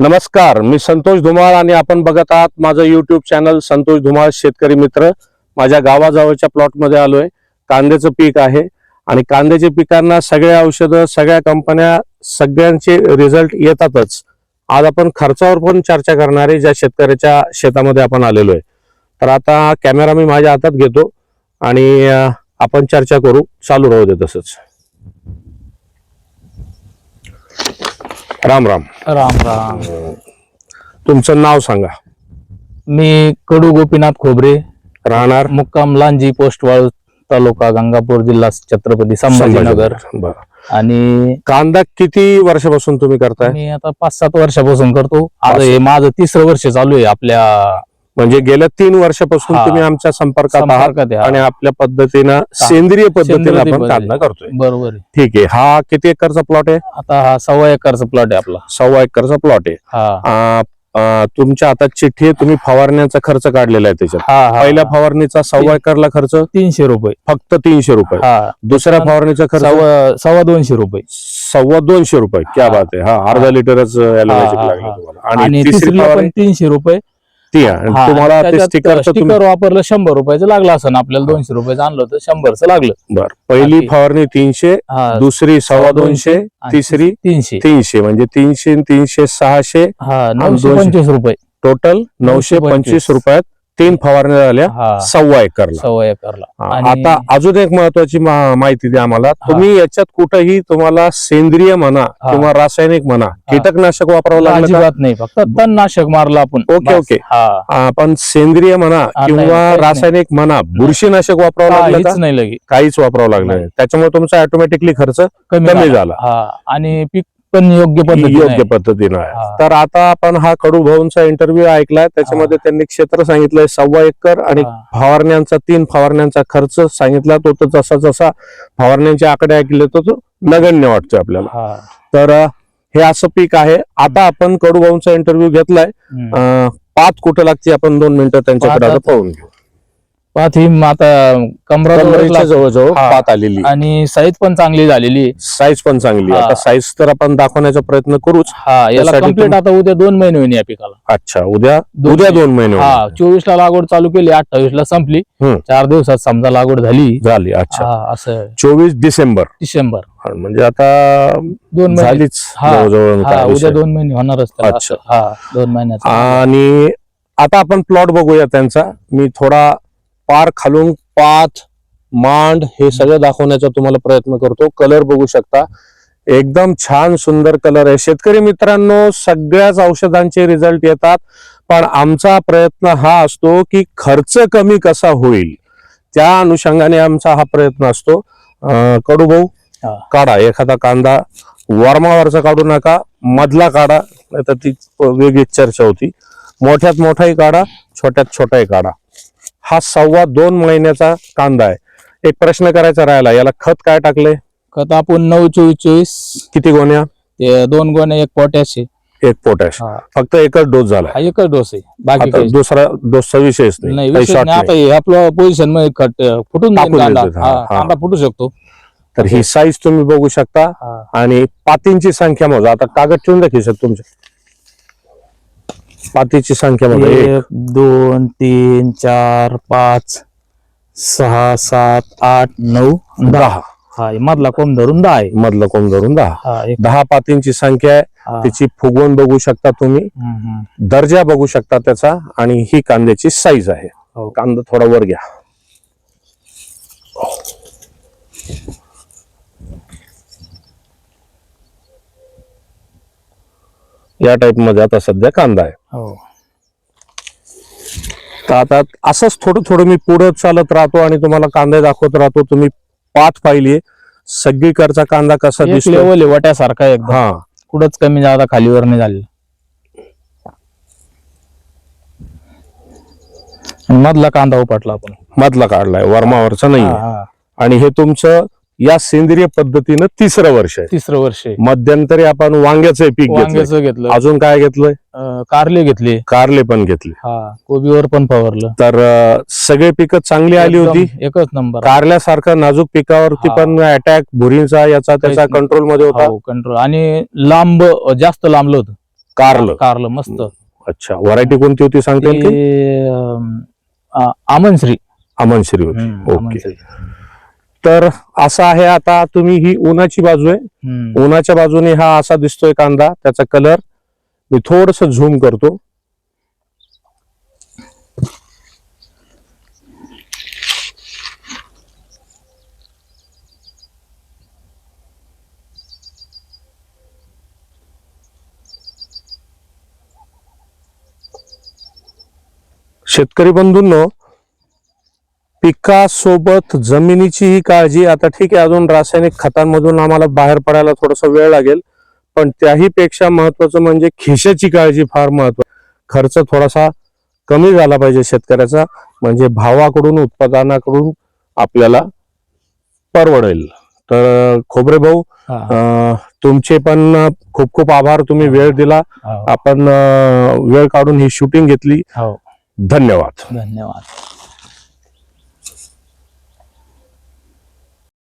नमस्कार मी संतोष धुमाळ आणि आपण बघत आहात माझं युट्यूब चॅनल संतोष धुमाळ शेतकरी मित्र. माझ्या गावाजवळच्या प्लॉटमध्ये आलोय. कांद्याचं पीक आहे आणि कांद्याच्या पिकांना सगळ्या औषधं सगळ्या कंपन्या सगळ्यांचे रिझल्ट येतातच. आज आपण खर्चावर पण चर्चा करणार आहे ज्या शेतकऱ्याच्या शेतामध्ये आपण आलेलो आहे. तर आता कॅमेरा मी माझ्या हातात घेतो आणि आपण चर्चा करू. चालू राहू दे तसंच. राम राम. राम राम. तुमचं नाव सांगा. मी कडू गोपीनाथ खोबरे. राहणार? मुक्काम लांजी पोस्ट वाळू तालुका गंगापूर जिल्हा छत्रपती संभाजीनगर. बरं. आणि कांदा किती वर्षापासून तुम्ही करताय? मी आता पाच सात वर्षापासून करतो. आता पाच- हे माझं तिसरं वर्ष चालू आहे आपल्या म्हणजे गेल्या तीन वर्षापासून. तुम्ही आमच्या संपर्कात आहात. आणि आपल्या पद्धतीनं सेंद्रिय पद्धतीने आपण. कांदा करतोय. बरोबर. ठीक आहे. हा किती एकरचा प्लॉट आहे? आता हा सव्वा एकरचा प्लॉट आहे आपला. सव्वा एकरचा प्लॉट आहे. हा. तुमच्या हातात चिठ्ठी तुम्ही फवारण्याचा खर्च काढलेला आहे त्याच्यात. पहिल्या फवारणीचा सव्वा एकरला खर्च? तीनशे रुपये. फक्त तीनशे रुपये. हा. दुसऱ्या फवारणीचा खर्च? सव्वा दोनशे रुपये. सव्वा दोनशे रुपये. क्या. बात आहे. हा अर्धा लिटरच ॲलोमॅजिक लागलं. तुम्हाला. आणि तीनशे रुपये. ती आहे. हा, तुम्हाला ते त्याच्यात तुम्ही स्टिकर वापरलं शंभर रुपयाचं लागलं असं आपल्याला दोनशे रुपयाचं आणलं होतं शंभरचं लागलं बर पहिली बाकी- फवारणी तीनशे हा दुसरी सव्वा दोनशे आणि तिसरी तीनशे तीनशे म्हणजे तीनशे तीनशे सहाशे हा नऊशे दोनशे. पंचवीस रुपये टोटल नऊशे पंचवीस पंचवीस. रुपयात तीन फवारण्या झाल्या सव्वा एकरला सव्वा एकरला हा, आणि- आता अजून एक महत्वाची मा- माहिती द्या आम्हाला तुम्ही याच्यात कुठंही तुम्हाला सेंद्रिय म्हणा हा. किंवा रासायनिक म्हणा कीटकनाशक वापरावं लागलं का? अजिबात नाही फक्त तणनाशक मारलं आपण ओके, बस. ओके. हा आपण सेंद्रिय म्हणा नाही, किंवा काहीच नाही. रासायनिक म्हणा बुरशीनाशक वापरावं लागलं का काहीच नाही लगे काहीच वापरावं लागलं नाही नाही. त्याच्यामुळे तुमचा ऑटोमॅटिकली खर्च कमी कमी झाला. झाला हा आणि पीक पण योग्य पद्धतीने योग्य. पद्धतीनं आहे. तर आता आपण हा कडू भाऊंचा इंटरव्ह्यू ऐकलाय. त्याच्यामध्ये त्यांनी क्षेत्र सांगितलंय सव्वा एकर आणि. फवारण्यांचा तीन फवारण्यांचा खर्च सांगितला तो तर जसा जसा फवारण्यांचे आकडे ऐकले तो तो नगण्य वाटतोय आपल्याला. तर हे असं पीक आहे. आता आपण कडू भाऊंचा इंटरव्ह्यू घेतलाय. पाच कुठं लागते? आपण दोन मिनिटं त्यांच्याकडे पाहून घेऊ. पात ही आता कमरा जवळजवळ. पात आलेली आणि साईज पण चांगली झालेली. साईज पण चांगली. आता साईज तर आपण दाखवण्याचा प्रयत्न करूच हा याला कंप्लीट आता उद्या दोन महिने होईल या पिकाला अच्छा उद्या उद्या. दोन महिने हा. चोवीस ला लागवड चालू केली अठ्ठावीस ला संपली. चार दिवसात समजा लागवड झाली झाली अच्छा असं चोवीस डिसेंबर डिसेंबर म्हणजे आता दोन महिने झालीच उद्या. दोन महिने होणारच अच्छा. हा दोन महिन्याचा आणि आता आपण प्लॉट बघूया त्यांचा मी थोडा पार खालून पाथ मांड हे सगळं दाखवण्याचा तुम्हाला प्रयत्न करतो. कलर बघू शकता. एकदम छान सुंदर कलर आहे. शेतकरी मित्रांनो सगळ्याच औषधांचे रिझल्ट येतात. पण आमचा प्रयत्न हा असतो की खर्च कमी कसा होईल? त्या अनुषंगाने आमचा हा प्रयत्न असतो. कडू भाऊ. काढा. एखादा कांदा वर्मावरचा काढू नका. मधला काढा. नाही तर ती वेगळीच चर्चा होती. मोठ्यात मोठाही काढा छोट्यात छोटाही काढा. हा सव्वा दोन महिन्याचा कांदा आहे. एक प्रश्न करायचा राहिला याला खत काय टाकले खत आपण नऊ चोवीस चोवीस किती गोण्या? ते दोन गोणे एक पोटॅश एक पोटॅश. हा. फक्त एकच डोस झाला. हा एकच डोस आहे. बाकी आता दुसरा डोसचा विषयच नाही. नाही काही विशेष short नाही. आता. हे आपलं पोझिशनमध्ये खट फुटून जाईल टाकून कांदा. देतात, हा, हा, हा. कांदा फुटू शकतो. तर ही साईज तुम्ही बघू शकता हा. आणि पातींची संख्या मोजा. आता कागद ठेवून द्या खिशात तुमच्या पातीची संख्या मोजा एक. दोन तीन चार पाच सहा सात आठ नऊ दहा. हा मधला कोंब धरून दहा आहे. मधलं कोण धरून दहा. हा दहा पातींची संख्या आहे. त्याची फुगवून बघू शकता तुम्ही. दर्जा बघू शकता त्याचा आणि ही कांद्याची साईज आहे. हो. कांदा थोडा वर घ्या. या टाइपमध्ये आता सध्या कांदा आहे. हो. तर आता असंच थोडं थोडं मी पुढे चालत राहतो आणि तुम्हाला कांदे दाखवत राहतो. तुम्ही पाथ पाहिली सगळीकडचा कांदा कसा एक दिसतो लेवल वट्यासारखा एकदम. हा. कुठंच कमी जादा खालीवर नाही झालेलं. आणि मधला कांदा उपटला आपण. मधला काढलाय वर्मावरचा नाही. आणि हे तुमचं या सेंद्रिय पद्धतीनं तिसरं वर्ष आहे. तिसरं वर्ष आहे. मध्यंतरी आपण वांग्याचं पीक घेतलं वांग्याचं घेतलं. अजून काय घेतलंय? अं, कारले घेतले. कारले पण घेतले. हा कोबीवर पण फवारलं. तर अं, सगळे पिकं चांगली आली एकदम होती. एकच नंबर. कारल्यासारखं नाजूक पिकावरती हा. पण अटॅक भुरींचा याचा त्याचा काहीच नाही. कंट्रोलमध्ये होता. हो कंट्रोल आणि लांब जास्त लांबलं होतं. कारलं. कारलं मस्त. अच्छा. व्हरायटी कोणती होती सांगता येईल का? ते, अं, आ- आमनश्री अमनश्री होती. हम्म, ओके. आमनश्री. तर असं आहे आता तुम्ही ही उन्हाची बाजू आहे. उन्हाच्या बाजूने हा असा दिसतोय कांदा त्याचा कलर मी थोडस झूम करतो शेतकरी बंधूंनो पिकासोबत जमिनीचीही काळजी. आता ठीक आहे अजून रासायनिक खतांमधून आम्हाला बाहेर पडायला थोडासा वेळ लागेल. पण त्याही पेक्षा महत्वाचं म्हणजे खिशाची काळजी फार महत्त्व खर्च थोडासा कमी झाला पाहिजे शेतकऱ्याचा. म्हणजे भावाकडून उत्पादनाकडून आपल्याला परवडेल. तर खोबरे भाऊ तुमचे पण खूप खूप आभार. तुम्ही वेळ दिला. हो, आपण वेळ काढून ही शूटिंग घेतली. हो. धन्यवाद. धन्यवाद.